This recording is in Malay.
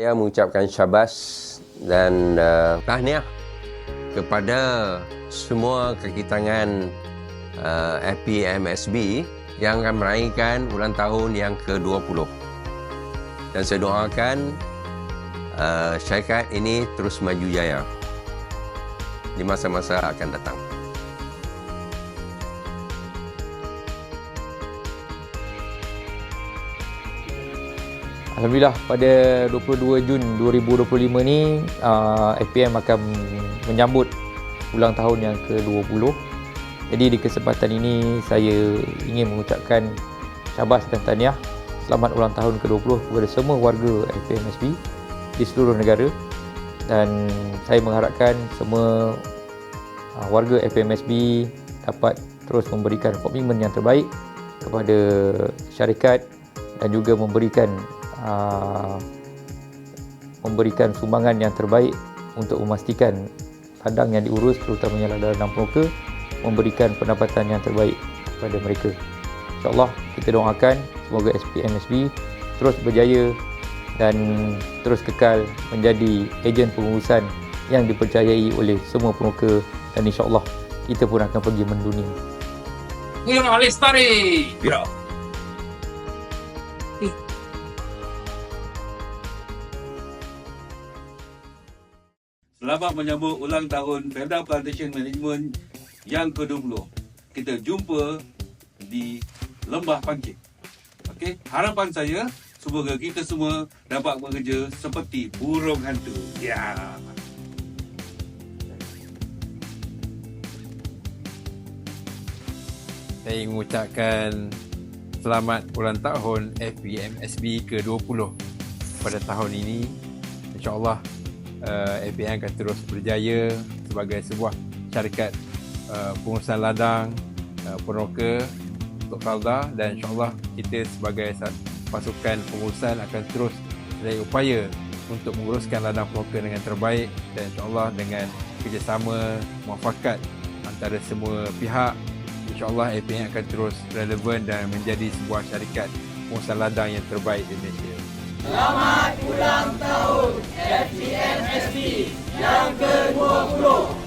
Saya mengucapkan syabas dan uh, tahniah kepada semua kaki tangan uh, FPMSB yang akan meraihkan ulang tahun yang ke-20. Dan saya doakan uh, syarikat ini terus maju jaya di masa-masa akan datang. Alhamdulillah pada 22 Jun 2025 ni uh, FPM akan menyambut ulang tahun yang ke-20. Jadi di kesempatan ini saya ingin mengucapkan syabas dan tahniah selamat ulang tahun ke-20 kepada semua warga FPMSB di seluruh negara dan saya mengharapkan semua uh, warga FPMSB dapat terus memberikan komitmen yang terbaik kepada syarikat dan juga memberikan uh, memberikan sumbangan yang terbaik untuk memastikan ladang yang diurus terutamanya ladang pemuka memberikan pendapatan yang terbaik kepada mereka. InsyaAllah kita doakan semoga SPMSB terus berjaya dan terus kekal menjadi ejen pengurusan yang dipercayai oleh semua pemuka dan insyaAllah kita pun akan pergi mendunia. Wira Lestari. Wira. Selamat menyambut ulang tahun Pemda Plantation Management yang ke-20. Kita jumpa di Lembah Pancit. Okey, harapan saya semoga kita semua dapat bekerja seperti burung hantu. Ya. Saya ingin mengucapkan selamat ulang tahun FBMSB ke-20 pada tahun ini. InsyaAllah uh, FBM akan terus berjaya sebagai sebuah syarikat uh, pengurusan ladang, uh, peroka untuk Kalda dan insyaAllah kita sebagai pasukan pengurusan akan terus dari upaya untuk menguruskan ladang peroka dengan terbaik dan insyaAllah dengan kerjasama muafakat antara semua pihak InsyaAllah APN akan terus relevan dan menjadi sebuah syarikat pengusaha ladang yang terbaik di Malaysia. Selamat ulang tahun FCMSB yang ke-20. Wira, wira, wira